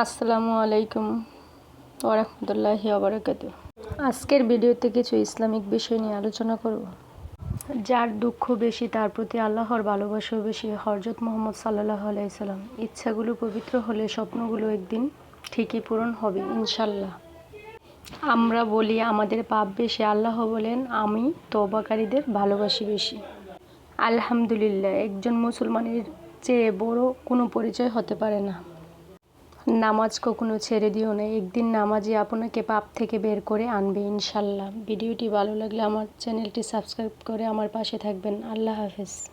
আসসালামু আলাইকুম ওরহমতুল্লাহি আবরকাত আজকের ভিডিওতে কিছু ইসলামিক বিষয় নিয়ে আলোচনা করব। যার দুঃখ বেশি, তার প্রতি আল্লাহর ভালোবাসাও বেশি। হরজত মোহাম্মদ সাল্লাহ আলাইসাল্লাম ইচ্ছাগুলো পবিত্র হলে স্বপ্নগুলো একদিন ঠিকই পূরণ হবে ইনশাল্লাহ আমরা বলি, আমাদের পাপ বেশি, আল্লাহ বলেন, আমি তবাকারীদের ভালোবাসি বেশি। আলহামদুলিল্লাহ, একজন মুসলমানের চেয়ে বড় কোনো পরিচয় হতে পারে না। নামাজ কখনো ছেড়ে দিও না। একদিন নামাজই আপনাকে পাপ থেকে বের করে আনবে, ইনশাল্লাহ। ভিডিওটি ভালো লাগলে আমার চ্যানেলটি সাবস্ক্রাইব করে আমার পাশে থাকবেন। আল্লাহ হাফেজ।